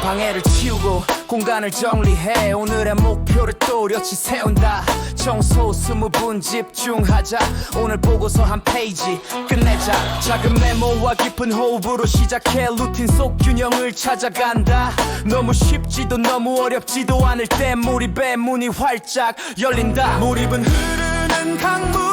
방해를 치우고 공간을 정리해. 오늘의 목표를 또렷이 세운다. 청소 스무 분 집중하자. 오늘 보고서 한 페이지 끝내자. 작은 메모와 깊은 호흡으로 시작해. 루틴 속 균형을 찾아간다. 너무 쉽지도 너무 어렵지도 않을 때 몰입의 문이 활짝 열린다. 몰입은 흐르는 강물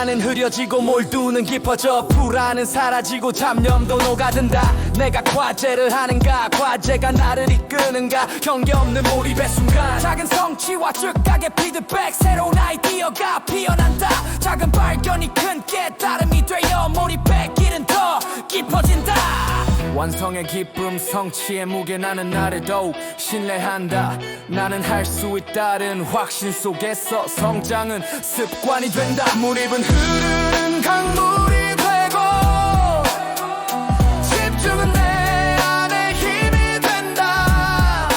시간은 흐려지고 몰두는 깊어져 불안은 사라지고 잡념도 녹아든다. 내가 과제를 하는가? 과제가 나를 이끄는가? 경계 없는 몰입의 순간. 작은 성취와 즉각의 피드백 새로운 아이디어가 피어난다. 작은 발견이 큰 깨달음 완성의 기쁨 성취의 무게 나는 나를 더욱 신뢰한다. 나는 할 수 있다는 확신 속에서 성장은 습관이 된다. 물입은 흐르는 강물이 되고 집중은 내 안에 힘이 된다.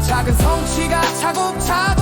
작은 성취가 차곡차곡